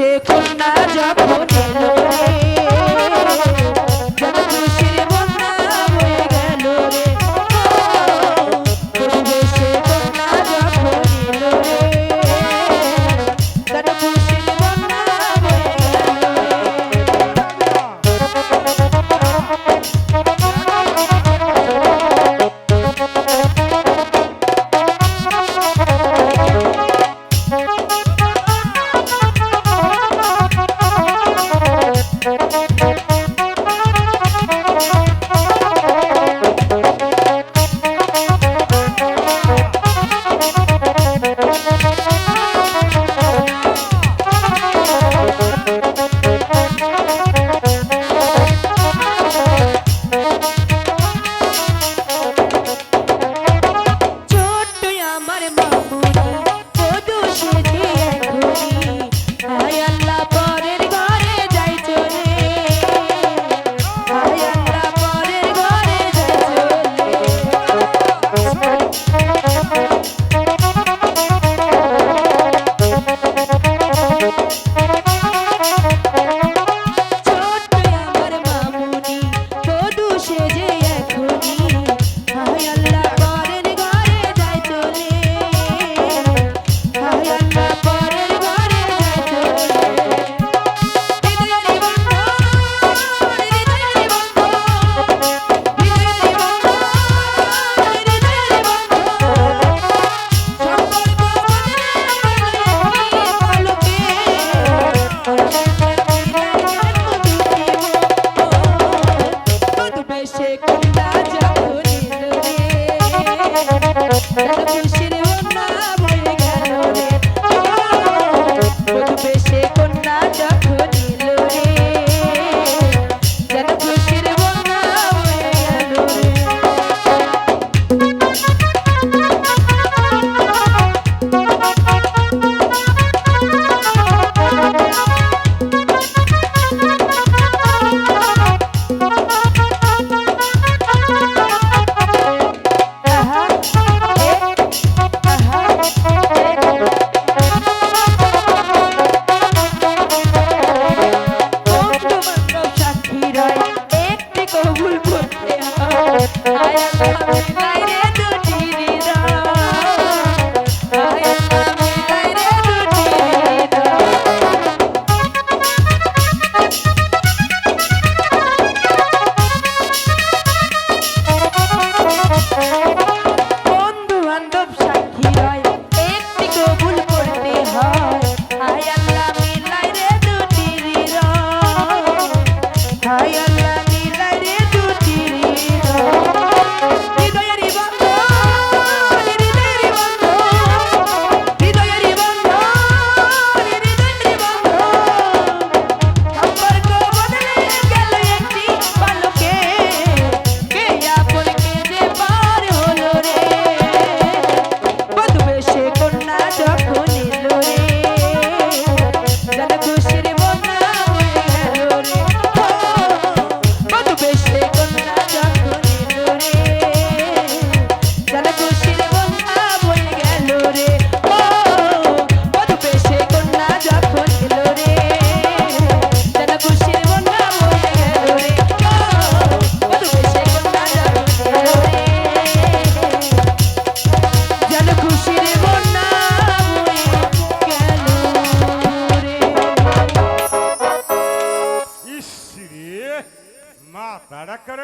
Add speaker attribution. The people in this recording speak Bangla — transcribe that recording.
Speaker 1: shake up. Let the it. ভুল করতে আয় আল্লাহ
Speaker 2: നടക്കട